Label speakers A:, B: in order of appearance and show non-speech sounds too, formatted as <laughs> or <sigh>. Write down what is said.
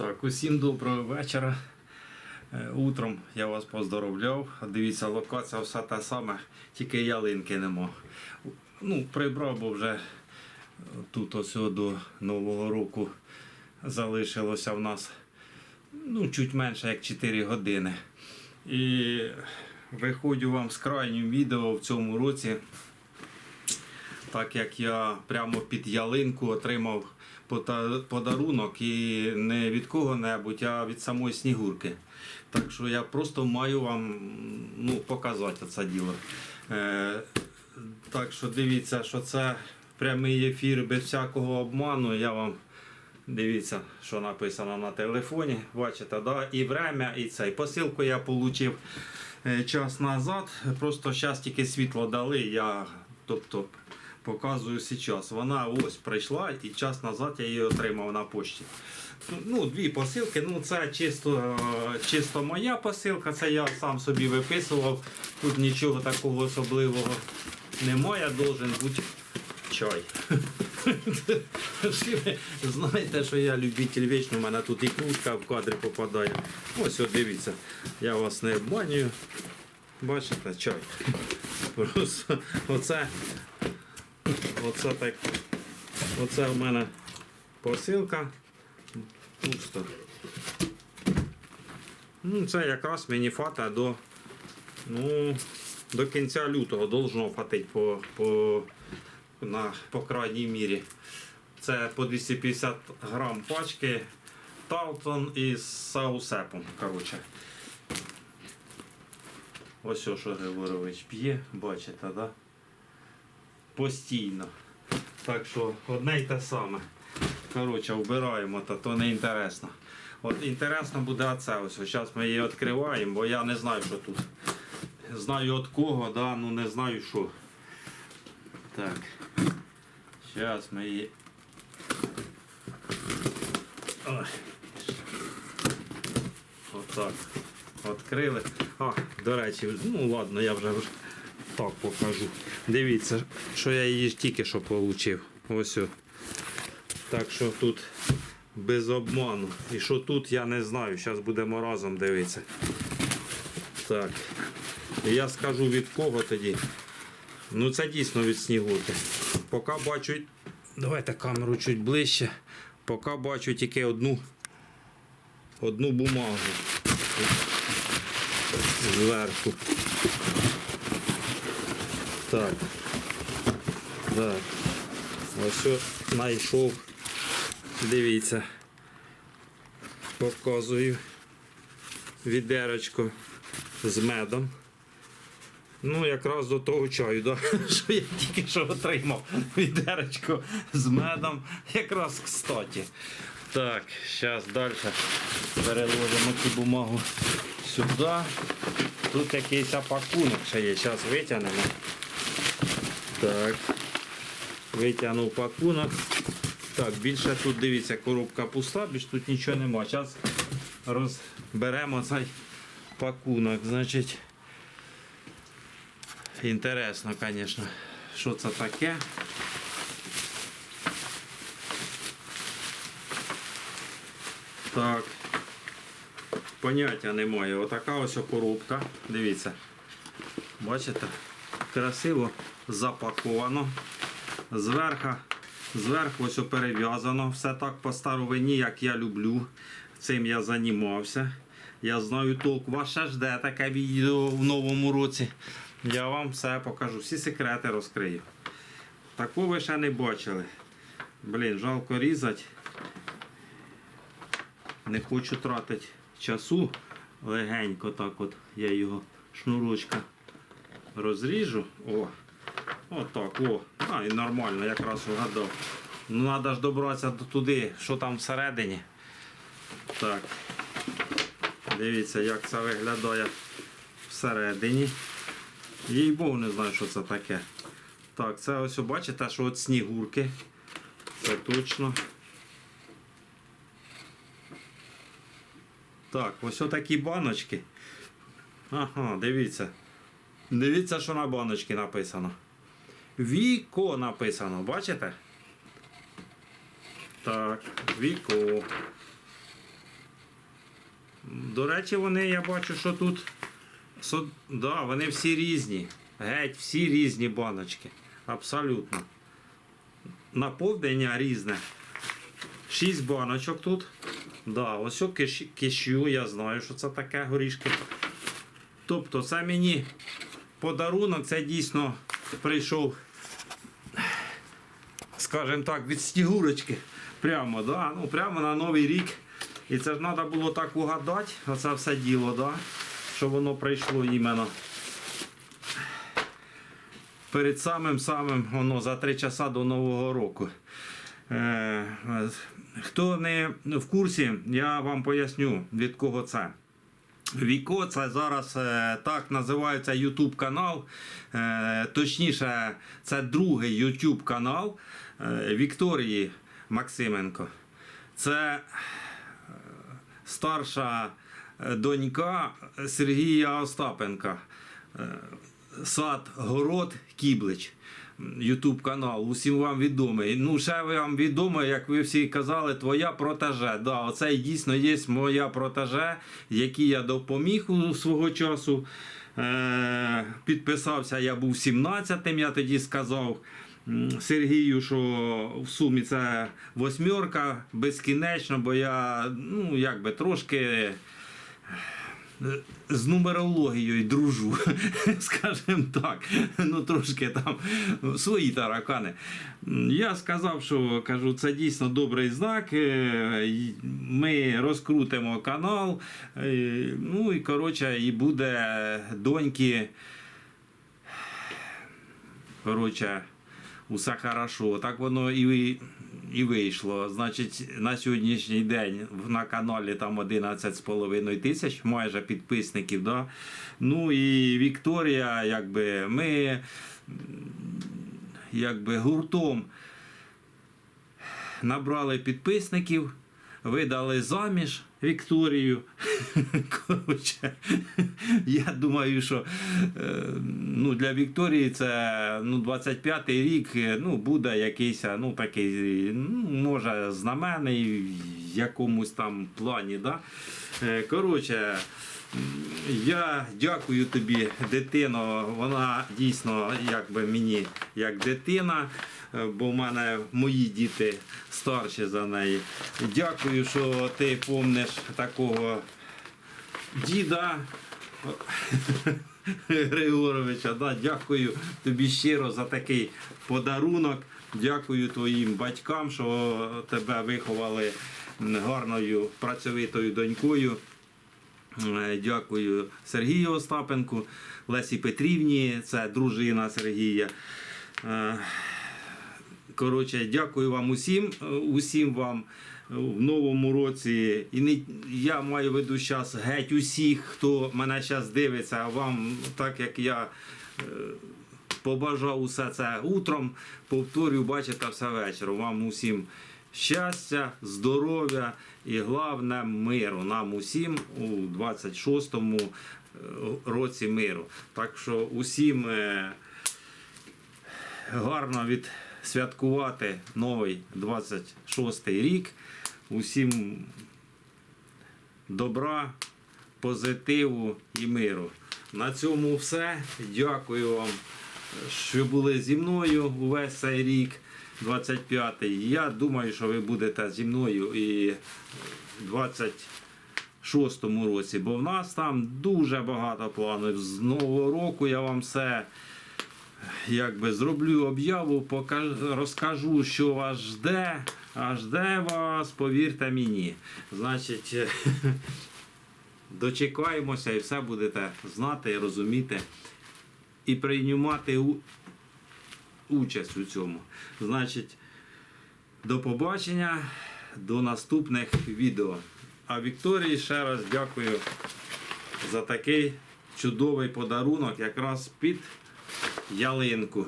A: Так, усім доброго вечора. Е, Утром я вас поздоровляв. Дивіться, локація все та саме, тільки ялинки нема. Ну, прибрав, бо вже тут ось до Нового року залишилося в нас ну, чуть менше як 4 години. І виходжу вам з крайнім відео в цьому році так як я прямо під ялинку отримав подарунок і не від кого-небудь, а від самої снігурки. Так що я просто маю вам ну, показати це діло. Е, так що дивіться, що це прямий ефір без всякого обману. Я вам дивіться, що написано на телефоні. Бачите, да? і время, і цей. Посилку я отримав час назад. Просто зараз тільки світло дали. Я тобто показую зараз. Вона ось прийшла і час назад я її отримав на пошті. Ну, дві посилки. Ну, це чисто, е, чисто моя посилка, це я сам собі виписував. Тут нічого такого особливого немає, должен бути чай. <laughs> Знаєте, що я любитель вічно, у мене тут і кружка в кадрі попадає. Ось, от дивіться, я вас не обманюю. Бачите, чай. Просто оце, оце так. Оце в мене посилка. Пусто. Ну, це якраз мені фата до, ну, до кінця лютого должно фатить по, по, на, по крайній мірі. Це по 250 грам пачки Талтон із саусепом. Коротше. Ось що Григорович п'є, бачите, да? Постійно. Так що одне й те саме. Коротше, вбираємо, то, то не інтересно. От інтересно буде оце ось. Зараз ми її відкриваємо, бо я не знаю, що тут. Знаю від кого, да, ну не знаю що. Так. Зараз ми її. Ой. Отак. Відкрили. А, до речі, ну ладно, я вже так покажу. Дивіться, що я її тільки що отримав. Ось. о. Так що тут без обману. І що тут, я не знаю. Зараз будемо разом дивитися. Так. Я скажу від кого тоді. Ну це дійсно від снігурки. Поки бачу. Давайте камеру чуть ближче. Поки бачу тільки одну одну бумагу зверху. Так. Так. Ось знайшов. Дивіться. Показую відерочко з медом. Ну, якраз до того чаю, да? <laughs> що я тільки що отримав відерочко з медом. Якраз кстати. Так, зараз далі переложимо цю бумагу сюди. Тут якийсь пакунок ще є. Зараз витягнемо. Так. Витягнув пакунок. Так, більше тут дивіться, коробка пуста, більш тут нічого нема. Зараз розберемо цей пакунок. Значить, інтересно, звісно, що це таке. Так. Поняття немає. Отака ось коробка. Дивіться. Бачите? Красиво запаковано. Зверху, зверху ось перев'язано. Все так по старовині, як я люблю. Цим я займався. Я знаю толк. Вас ще жде таке відео в новому році. Я вам все покажу. Всі секрети розкрию. Такого ви ще не бачили. Блін, жалко різати. Не хочу тратити часу. Легенько так от я його шнурочка розріжу. О, отак, о. А, і нормально, якраз вгадав. Ну, треба ж добратися до туди, що там всередині. Так. Дивіться, як це виглядає всередині. Їй богу не знаю, що це таке. Так, це ось бачите, що от снігурки. Це точно. Так, ось отакі баночки. Ага, дивіться. Дивіться, що на баночці написано. Віко написано, бачите? Так, віко. До речі, вони, я бачу, що тут. Да, вони всі різні. Геть, всі різні баночки. Абсолютно. Наповнення різне. Шість баночок тут. Да, ось киш, кишю, я знаю, що це таке горішки. Тобто, це мені подарунок, це дійсно прийшов, скажімо так, від снігурочки. Прямо, да? ну, прямо на Новий рік. І це ж треба було так угадати, оце все діло, да? що воно прийшло іменно перед самим самим воно за три часа до Нового року. Е, хто не в курсі, я вам поясню, від кого це. Віко це зараз е, так називається YouTube канал. Е, точніше, це другий YouTube канал Вікторії Максименко. Це е, старша е, донька Сергія Остапенка. Е, Сад, город, Кіблич. Ютуб канал, усім вам відомий. Ну, ще вам відомо, як ви всі казали, твоя протеже. Да, оце і дійсно є моя протеже, якій я допоміг у свого часу. Е, підписався, я був 17-тим, я тоді сказав. Сергію, що в сумі це восьмерка безкінечно, бо я ну, якби трошки з нумерологією дружу, <laughs> скажімо так. Ну, трошки там свої таракани. Я сказав, що кажу, це дійсно добрий знак. е, Ми розкрутимо канал. е, Ну і коротше, і буде доньки. Коротше, усе хорошо. Так воно і, і вийшло. Значить, на сьогоднішній день на каналі там 11,5 тисяч майже підписників. Да? Ну і Вікторія, якби ми якби гуртом набрали підписників, видали заміж Вікторію. <laughs> Коротше, я думаю, що е, ну, для Вікторії це ну, 25-й рік е, ну, буде якийсь ну, такий, ну, може, знаменний в якомусь там плані. Да? Е, Коротше, я дякую тобі, дитино. Вона дійсно якби мені як дитина, е, бо в мене мої діти старші за неї. Дякую, що ти помниш такого діда. <laughs> Григоровича, да, дякую тобі щиро за такий подарунок. Дякую твоїм батькам, що тебе виховали гарною працьовитою донькою. Е, Дякую Сергію Остапенку, Лесі Петрівні, це дружина Сергія. Е, Коротше, дякую вам усім, е, усім вам в новому році. І не, я маю в виду зараз геть усіх, хто мене зараз дивиться, а вам, так як я побажав усе це утром, повторюю, бачите все вечором. Вам усім щастя, здоров'я і головне миру. Нам усім у 26-му е, році миру. Так що усім. е, гарно відсвяткувати новий 26-й рік. Усім добра, позитиву і миру. На цьому все. Дякую вам, що були зі мною увесь цей рік, 25-й. Я думаю, що ви будете зі мною і в 26-му році, бо в нас там дуже багато планів. З Нового року я вам все якби зроблю об'яву, розкажу, що вас жде, а жде вас, повірте мені. Значить, <laughs> дочекаємося і все будете знати, розуміти і приймати участь у цьому. Значить, до побачення, до наступних відео. А Вікторії ще раз дякую за такий чудовий подарунок, якраз під ялинку.